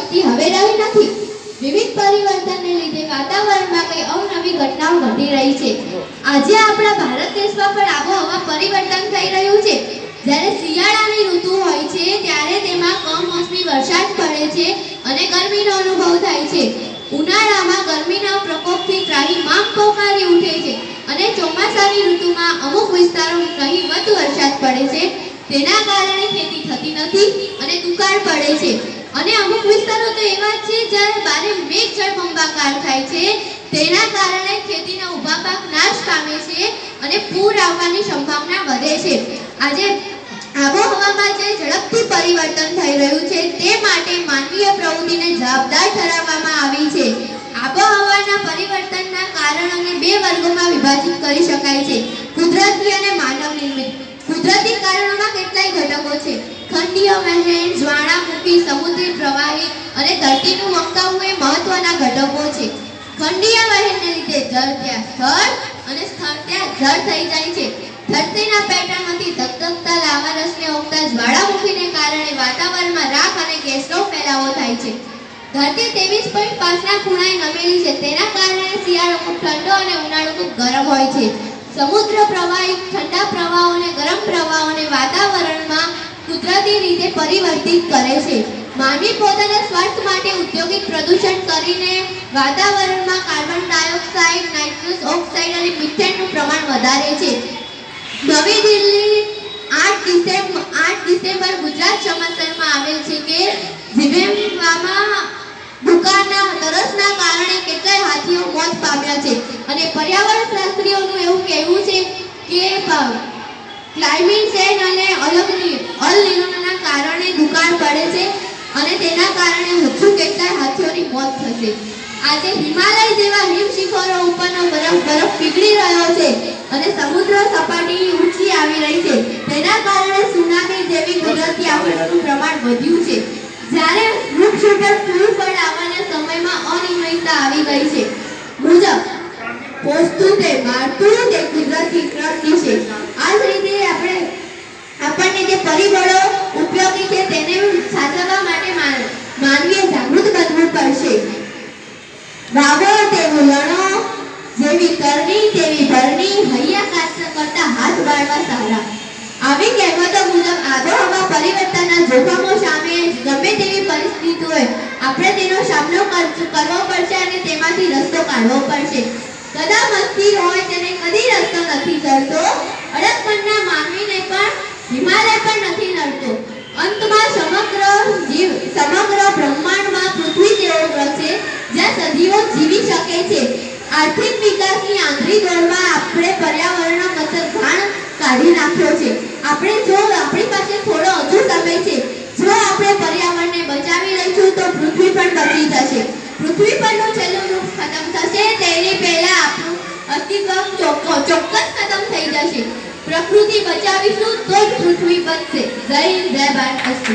શક્તિ હવે રહી નથી. વિવિધ પરિવર્તનને લીધે વાતાવરણમાં કઈ અવનવી ઘટનાઓ ઘટી રહી છે. આજે આપણા ભારત દેશમાં પણ આબોહવા પરિવર્તન થઈ રહ્યું છે. જ્યારે શિયાળાની ઋતુ હોય છે, ત્યારે તેમાં કમોસમી વરસાદ પડે છે અને ગરમીનો અનુભવ થાય છે. ઉનાળામાં ગરમીના પ્રકોપથી ત્રાહિમામ પોકારી ઉઠે છે અને ચોમાસાની ઋતુમાં અમુક વિસ્તારોમાં નહીવત વરસાદ પડે છે. તેના કારણે ખેતી થતી નથી અને દુકાળ પડે છે. અને અમુક વિસ્તારો તો એવા છે જ્યાં બારે મેઘ જળબંબાકાર થાય છે, તેના કારણે ખેતીના ઊભા પાક નાશ પામે છે અને પૂર આવવાની સંભાવના વધે છે. આજે આબોહવામાં જે ઝડપથી પરિવર્તન થઈ રહ્યું છે, તે માટે માનવીય પ્રવૃત્તિને જવાબદાર ઠરાવવામાં આવી છે. આબોહવાના પરિવર્તનના કારણોને બે વર્ગોમાં વિભાજિત કરી શકાય છે. કુદરતી અને માનવ નિર્મિત. કુદરતી કારણોમાં કેટલાય ઘટકો છે. ખંડીય મહેન જ્વાળામુખી અને ધરતીનું વંકાવું એ મહત્વના ઘટકો છે. ખંડીય વહેણને લીધે જળ ત્યાં સ્થળ અને સ્થળ ત્યાં જળ થઈ જાય છે. ધરતીના પેટાળમાંથી ધગધગતા લાવા રસને ઉગતા જ્વાળામુખીને કારણે વાતાવરણમાં રાખ અને ગેસનો ફેલાવો થાય છે. ધરતી ત્રેવીસ પોઈન્ટ પાંચના ખૂણાએ નમેલી છે. તેના કારણે શિયાળો ખૂબ ઠંડો અને ઉનાળો ખૂબ ગરમ હોય છે. સમુદ્ર પ્રવાહી ઠંડા પ્રવાહોને ગરમ પ્રવાહોને વાતાવરણમાં કુદરતી રીતે પરિવર્તિત કરે છે. માનવી પોતાના સ્વાર્થ માટે ઉદ્યોગિક પ્રદૂષણ કરીને વાતાવરણમાં કાર્બન ડાયોક્સાઇડ, નાઇટ્રસ ઓક્સાઇડ અને મિથેનનું પ્રમાણ વધારે છે. નવી દિલ્હી આઠ ડિસેમ્બર આઠ ડિસેમ્બર ગુજરાત સમાચારમાં આવેલ છે કે ઝિમ્બાબ્વેમાં દુકાનના તરસના કારણે કેટલાય હાથીઓ મોત પામ્યા છે. અને પર્યાવરણ શાસ્ત્રીઓનું એવું કહેવું છે કે ક્લાઇમેટ ચેન્જ અને અલગ અલ કારણે દુકાળ પડે છે. અને તેના કારણે હજુ કેટલાય હાથીઓની મોત થશે. આજે હિમાલય જેવા હિમ શિખરો ઉપરનો બરફ બરફ પીગળી રહ્યો છે અને સમુદ્ર સપાટી ઊંચી આવી રહી છે. તેના કારણે સુનામી જેવી કુદરતી આફતનું પ્રમાણ વધ્યું છે. જ્યારે વૃક્ષ ઉપર ફૂલ ફળ આવવાના સમયમાં અનિયમિતતા આવી ગઈ છે. મુજબ, પોસ્તું તે મારતું તે કુદરતી પ્રકૃતિ છે. આ જ રીતે આપણે આપણને જે પરિબળો ઉપયોગી છે તેને સાચવવા માટે માનવીએ જાગૃત બનવું પડશે. વાવો તેવો લણો, જેવી કરણી તેવી ભરણી, હૈયા કાસ્ત કરતા હાથ વાળવા સારા. આવી કહેવતો મુજબ આબોહવા પરિવર્તનના જોખમો સામે ગમે તેવી પરિસ્થિતિ હોય, આપણે તેનો સામનો કરવો પડશે અને તેમાંથી રસ્તો કાઢવો પડશે. કદા મસ્તી હોય તેને કદી રસ્તો નથી ચડતો. અડકપણના માનવીને પણ, હિમાલય પણ નથી નડતો અંતમાં સમગ્ર જીવ સમગ્ર બ્રહ્માંડમાં પૃથ્વી જેવો ગ્રહ છે જ્યાં સજીવો જીવી શકે છે આર્થિક વિકાસની આંગળી દોડમાં આપણે પર્યાવરણનો કચર ઘાણ કાઢી નાખ્યો છે. આપણે જો આપણી પાસે થોડો હજુ સમય છે, જો આપણે પર્યાવરણને બચાવી લઈશું તો પૃથ્વી પણ બચી જશે. પૃથ્વી પરનું છેલ્લું વૃક્ષ ખતમ થશે, તેની પહેલા આપણું અસ્તિત્વ ચોક્કો- ચોક્કસ ખતમ થઈ જશે. પ્રકૃતિ બચાવીશું તો જ પૃથ્વી બચશે જય હિન્દ, જય ભારત અસ્તુ